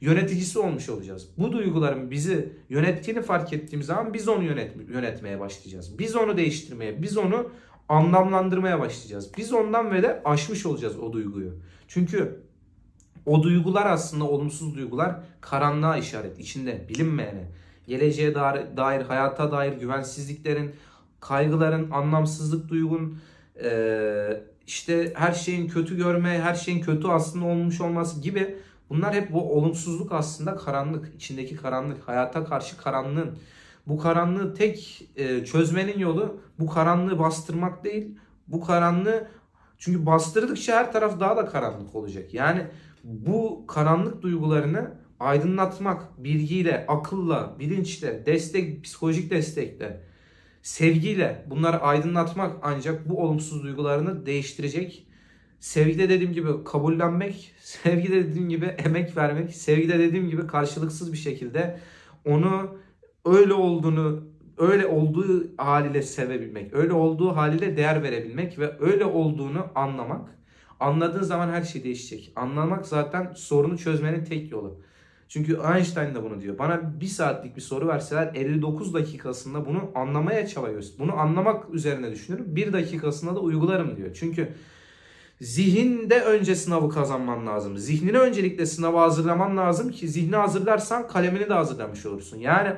yöneticisi olmuş olacağız. Bu duyguların bizi yönettiğini fark ettiğimiz zaman biz onu yönet, yönetmeye başlayacağız. Biz onu değiştirmeye, biz onu anlamlandırmaya başlayacağız. Biz ondan ve de aşmış olacağız o duyguyu. Çünkü o duygular aslında olumsuz duygular karanlığa işaret, içinde bilinmeyene, geleceğe dair, dair hayata dair güvensizliklerin, kaygıların, anlamsızlık duygun, eee, işte her şeyin kötü görme, her şeyin kötü aslında olmuş olması gibi bunlar hep bu olumsuzluk aslında karanlık, içindeki karanlık, hayata karşı karanlığın. Bu karanlığı tek e, çözmenin yolu bu karanlığı bastırmak değil. Bu karanlığı çünkü bastırdıkça her taraf daha da karanlık olacak. Yani bu karanlık duygularını aydınlatmak bilgiyle, akılla, bilinçle, destek, psikolojik destekle, sevgiyle bunları aydınlatmak ancak bu olumsuz duygularını değiştirecek. Sevgide dediğim gibi kabullenmek, sevgide dediğim gibi emek vermek, sevgide dediğim gibi karşılıksız bir şekilde onu öyle olduğunu, öyle olduğu haliyle sevebilmek, öyle olduğu haliyle değer verebilmek ve öyle olduğunu anlamak. Anladığın zaman her şey değişecek. Anlamak zaten sorunu çözmenin tek yolu. Çünkü Einstein de bunu diyor. Bana bir saatlik bir soru verseler 59 dakikasında bunu anlamaya çaba göster. Bunu anlamak üzerine düşünürüm. Bir dakikasında da uygularım diyor. Çünkü zihinde önce sınavı kazanman lazım. Zihnini öncelikle sınava hazırlaman lazım ki zihni hazırlarsan kalemini de hazırlamış olursun. Yani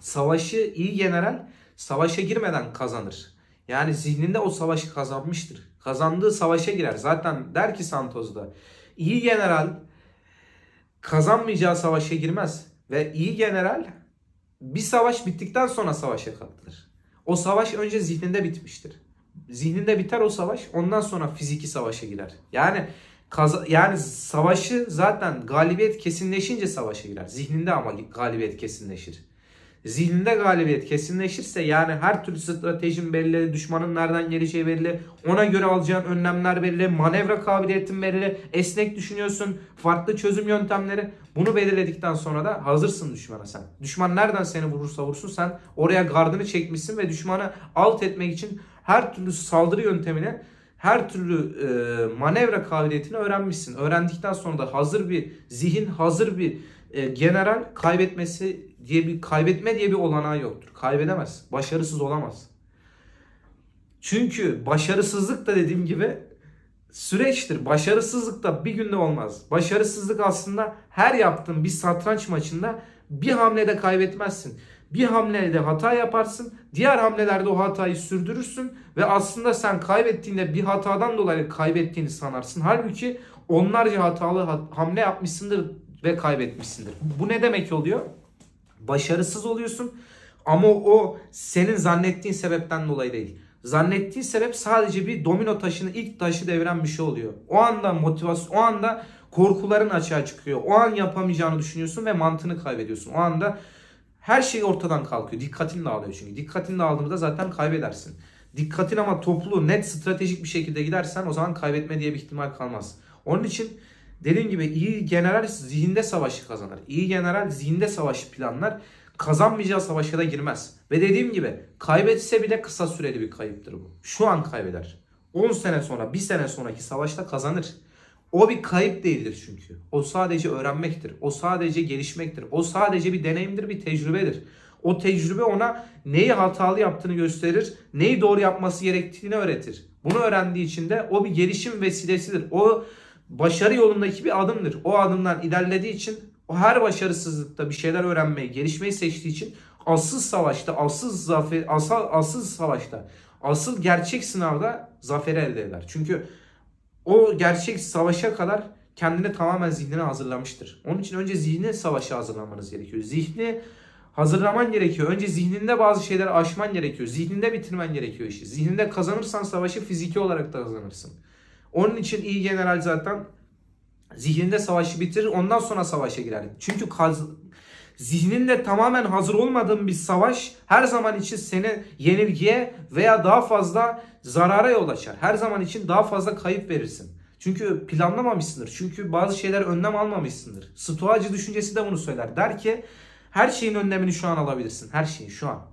savaşı iyi general savaşa girmeden kazanır. Yani zihninde o savaşı kazanmıştır. Kazandığı savaşa girer. Zaten der ki Santos'da iyi general kazanmayacağı savaşa girmez. Ve iyi general bir savaş bittikten sonra savaşa katılır. O savaş önce zihninde bitmiştir. Zihninde biter o savaş ondan sonra fiziki savaşa girer. Yani kaza- yani savaşı zaten galibiyet kesinleşince savaşa girer. Zihninde ama galibiyet kesinleşir. Zihninde galibiyet kesinleşirse yani her türlü stratejin belli, düşmanın nereden geleceği belli, ona göre alacağın önlemler belli, manevra kabiliyetin belli, esnek düşünüyorsun, farklı çözüm yöntemleri. Bunu belirledikten sonra da hazırsın düşmana sen. Düşman nereden seni vurursa vursun sen oraya gardını çekmişsin ve düşmanı alt etmek için her türlü saldırı yöntemini her türlü e, manevra kabiliyetini öğrenmişsin. Öğrendikten sonra da hazır bir zihin, hazır bir e, general kaybetmesi diye bir kaybetme diye bir olanağı yoktur. Kaybedemez. Başarısız olamaz. Çünkü başarısızlık da dediğim gibi süreçtir. Başarısızlık da bir günde olmaz. Başarısızlık aslında her yaptığın bir satranç maçında bir hamlede kaybetmezsin. Bir hamlede hata yaparsın. Diğer hamlelerde o hatayı sürdürürsün ve aslında sen kaybettiğinde bir hatadan dolayı kaybettiğini sanarsın. Halbuki onlarca hatalı ha- hamle yapmışsındır ve kaybetmişsindir. Bu ne demek oluyor? Başarısız oluyorsun ama o senin zannettiğin sebepten dolayı değil. Zannettiğin sebep sadece bir domino taşını ilk taşı deviren bir şey oluyor. O anda motivasyon, o anda korkuların açığa çıkıyor. O an yapamayacağını düşünüyorsun ve mantığını kaybediyorsun. O anda her şey ortadan kalkıyor. Dikkatin dağılıyor çünkü. Dikkatin dağıldığında zaten kaybedersin. Dikkatin ama toplu, net, stratejik bir şekilde gidersen o zaman kaybetme diye bir ihtimal kalmaz. Onun için dediğim gibi iyi general zihinde savaşı kazanır. İyi general zihinde savaşı planlar. Kazanmayacağı savaşa da girmez. Ve dediğim gibi kaybetse bile kısa süreli bir kayıptır bu. Şu an kaybeder. 10 sene sonra, 1 sene sonraki savaşta kazanır. O bir kayıp değildir çünkü. O sadece öğrenmektir. O sadece gelişmektir. O sadece bir deneyimdir, bir tecrübedir. O tecrübe ona neyi hatalı yaptığını gösterir, neyi doğru yapması gerektiğini öğretir. Bunu öğrendiği için de o bir gelişim vesilesidir. O başarı yolundaki bir adımdır. O adımdan ilerlediği için o her başarısızlıkta bir şeyler öğrenmeyi, gelişmeyi seçtiği için asıl savaşta, asıl zafer, asıl, asıl savaşta, asıl gerçek sınavda zaferi elde eder. Çünkü o gerçek savaşa kadar kendini tamamen zihnine hazırlamıştır. Onun için önce zihni savaşa hazırlamanız gerekiyor. Zihni hazırlaman gerekiyor. Önce zihninde bazı şeyleri aşman gerekiyor. Zihninde bitirmen gerekiyor işi. Zihninde kazanırsan savaşı fiziki olarak da kazanırsın. Onun için iyi general zaten zihninde savaşı bitirir ondan sonra savaşa girer. Çünkü kaz, zihninde tamamen hazır olmadığın bir savaş her zaman için seni yenilgiye veya daha fazla zarara yol açar. Her zaman için daha fazla kayıp verirsin. Çünkü planlamamışsındır. Çünkü bazı şeyler önlem almamışsındır. Stoacı düşüncesi de bunu söyler. Der ki her şeyin önlemini şu an alabilirsin. Her şeyin şu an.